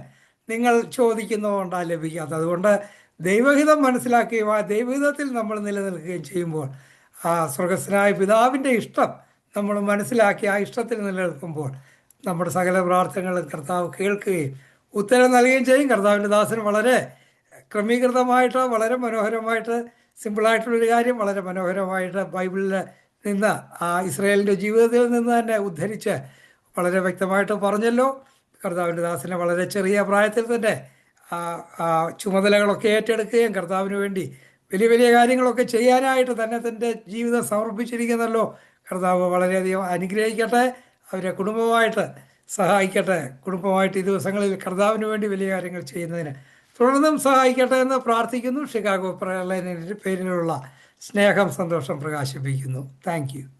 നിങ്ങൾ ചോദിക്കുന്നതുകൊണ്ടാണ് ലഭിക്കാത്തത്. അതുകൊണ്ട് ദൈവഹിതം മനസ്സിലാക്കുകയും ആ ദൈവഹിതത്തിൽ നമ്മൾ നിലനിൽക്കുകയും ചെയ്യുമ്പോൾ ആ സ്വർഗസ്നായ പിതാവിന്റെ ഇഷ്ടം നമ്മൾ മനസ്സിലാക്കി ആ ഇഷ്ടത്തിൽ നിലനിൽക്കുമ്പോൾ നമ്മുടെ സകല പ്രാർത്ഥനകളും കർത്താവ് കേൾക്കുകയും ഉത്തരം നൽകുകയും ചെയ്യും. കർത്താവിന്റെ ദാസന് വളരെ ക്രമീകൃതമായിട്ട് വളരെ മനോഹരമായിട്ട് സിമ്പിളായിട്ടുള്ളൊരു കാര്യം വളരെ മനോഹരമായിട്ട് ബൈബിളിൽ നിന്ന് ആ ഇസ്രായേലിന്റെ ജീവിതത്തിൽ നിന്ന് തന്നെ ഉദ്ധരിച്ച് വളരെ വ്യക്തമായിട്ട് പറഞ്ഞല്ലോ. കർത്താവിന്റെ ദാസനെ വളരെ ചെറിയ പ്രായത്തിൽ തന്നെ ചുമതലകളൊക്കെ ഏറ്റെടുക്കുകയും കർത്താവിന് വേണ്ടി വലിയ വലിയ കാര്യങ്ങളൊക്കെ ചെയ്യാനായിട്ട് തന്നെ തന്റെ ജീവിതം സമർപ്പിച്ചിരിക്കുന്നല്ലോ. കർത്താവ് വളരെയധികം അനുഗ്രഹിക്കട്ടെ അവരെ കുടുംബമായിട്ട് സഹായിക്കട്ടെ. കുടുംബമായിട്ട് ഈ ദിവസങ്ങളിൽ കർത്താവിന് വേണ്ടി വലിയ കാര്യങ്ങൾ ചെയ്യുന്നതിന് തുടർന്നും സഹായിക്കട്ടെ എന്ന് പ്രാർത്ഥിക്കുന്നു. ഷിക്കാഗോ പ്രളയനിന്റെ പേരിലുള്ള സ്നേഹം സന്തോഷം പ്രകാശിപ്പിക്കുന്നു. താങ്ക്